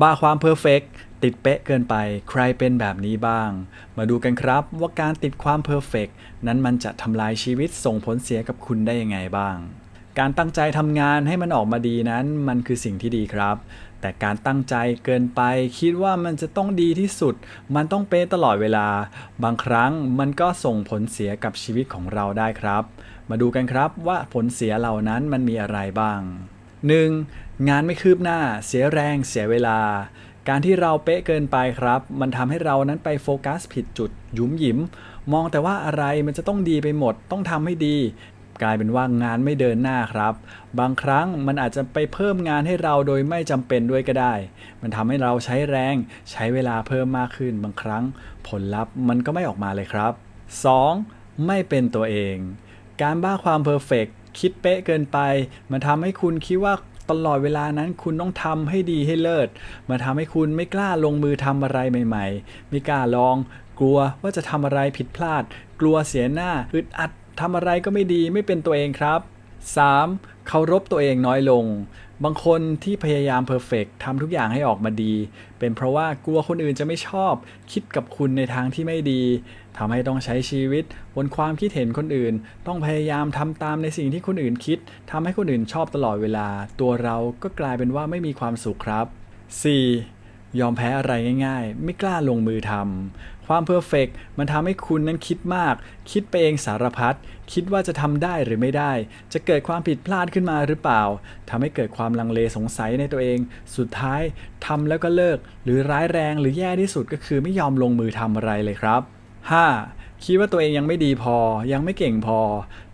บ้าความเพอร์เฟกติดเป๊ะเกินไป ใครเป็นแบบนี้บ้าง มาดูกันครับว่าการติดความเพอร์เฟกนั้นมันจะทำลายชีวิตส่งผลเสียกับคุณได้ยังไงบ้าง การตั้งใจทำงานให้มันออกมาดีนั้นมันคือสิ่งที่ดีครับ แต่การตั้งใจเกินไป คิดว่ามันจะต้องดีที่สุด มันต้องเป๊ะตลอดเวลา บางครั้งมันก็ส่งผลเสียกับชีวิตของเราได้ครับ มาดูกันครับว่าผลเสียเหล่านั้นมันมีอะไรบ้าง 1. งานไม่คืบหน้า เสียแรง เสียเวลา การที่เราเป๊ะเกินไปครับ มันทำให้เรานั้นไปโฟกัสผิดจุดหยุมหยิม มองแต่ว่าอะไรมันจะต้องดีไปหมด ต้องทำให้ดี กลายเป็นว่างานไม่เดินหน้าครับ บางครั้งมันอาจจะไปเพิ่มงานให้เราโดยไม่จำเป็นด้วยก็ได้ มันทำให้เราใช้แรง ใช้เวลาเพิ่มมากขึ้น บางครั้ง ผลลัพธ์มันก็ไม่ออกมาเลยครับ 2. ไม่เป็นตัวเอง การบ้าความเพอร์เฟก คิดเป๊ะเกินไป มันทำให้คุณคิดว่าตลอดเวลานั้นคุณต้องทำให้ดีให้เลิศมันทำให้คุณไม่กล้าลงมือทำอะไรใหม่ๆ ไม่กล้าลอง กลัวว่าจะทำอะไรผิดพลาด กลัวเสียหน้าอึดอัดทำอะไรก็ไม่ดีไม่เป็นตัวเองครับ 3. เคารพตัวเองน้อยลง บางคนที่พยายามเพอร์เฟกทำทุกอย่างให้ออกมาดี เป็นเพราะว่ากลัวคนอื่นจะไม่ชอบ คิดกับคุณในทางที่ไม่ดีทำให้ต้องใช้ชีวิต บนความคิดเห็นคนอื่น ต้องพยายามทำตามในสิ่งที่คนอื่นคิดทำให้คนอื่นชอบตลอดเวลา ตัวเราก็กลายเป็นว่าไม่มีความสุขครับ 4. ยอมแพ้อะไรง่ายๆ ไม่กล้าลงมือทำความเพอร์เฟกมันทำให้คุณนั้นคิดมาก คิดไปเองสารพัดคิดว่าจะทำได้หรือไม่ได้ จะเกิดความผิดพลาดขึ้นมาหรือเปล่าทำให้เกิดความลังเลสงสัยในตัวเอง สุดท้ายทำแล้วก็เลิก หรือร้ายแรงหรือแย่ที่สุดก็คือไม่ยอมลงมือทำอะไรเลยครับ 5. คิดว่าตัวเองยังไม่ดีพอ ยังไม่เก่งพอ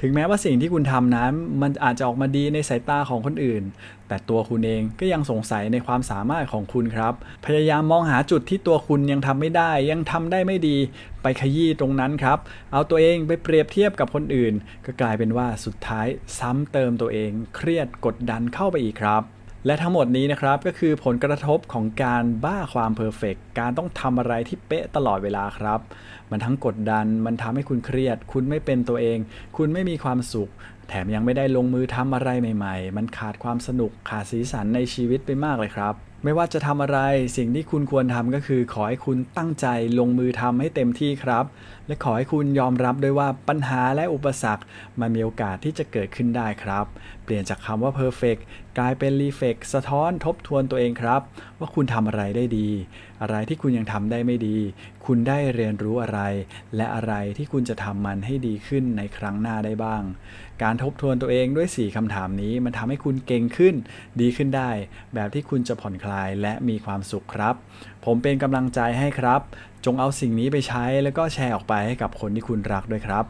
ถึงแม้ว่าสิ่งที่คุณทำนั้น มันอาจจะออกมาดีในสายตาของคนอื่น แต่ตัวคุณเองก็ยังสงสัยในความสามารถของคุณครับ พยายามมองหาจุดที่ตัวคุณยังทำไม่ได้ ยังทำได้ไม่ดี ไปขยี้ตรงนั้นครับ เอาตัวเองไปเปรียบเทียบกับคนอื่น ก็กลายเป็นว่าสุดท้ายซ้ำเติมตัวเอง เครียดกดดันเข้าไปอีกครับ และทั้งหมดนี้นะครับก็คือผลกระทบของการบ้าความเพอร์เฟกการต้องทำอะไรที่เป๊ะตลอดเวลาครับ มันทั้งกดดัน มันทำให้คุณเครียด คุณไม่เป็นตัวเอง คุณไม่มีความสุข แถมยังไม่ได้ลงมือทำอะไรใหม่ ๆ มันขาดความสนุกขาดสีสันในชีวิตไปมากเลยครับ ไม่ว่าจะทำอะไรสิ่งที่คุณควรทำก็คือ ขอให้คุณตั้งใจลงมือทำให้เต็มที่ครับ และขอให้คุณยอมรับด้วยว่าปัญหาและอุปสรรค มันมีโอกาสที่จะเกิดขึ้นได้ครับ เปลี่ยนจากคำว่า perfect กลายเป็น reflect สะท้อนทบทวนตัวเองครับ ว่าคุณทำอะไรได้ดี อะไรที่คุณยังทำได้ไม่ดี คุณได้เรียนรู้อะไร และอะไรที่คุณจะทำมันให้ดีขึ้นในครั้งหน้าได้บ้าง การทบทวนตัวเองด้วย 4คำถามนี้ มันทำให้คุณเก่งขึ้น ดีขึ้นได้ แบบที่คุณจะผ่อนคลายและมีความสุขครับ ผมเป็นกำลังใจให้ครับ จงเอาสิ่งนี้ไปใช้แล้วก็แชร์ออกไปให้กับคนที่คุณรักด้วยครับ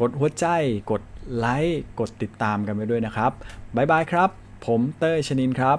กดหัวใจกดไลค์กดติดตามกันไปด้วยนะครับบ๊ายบายครับ ผมเต้ยชนินครับ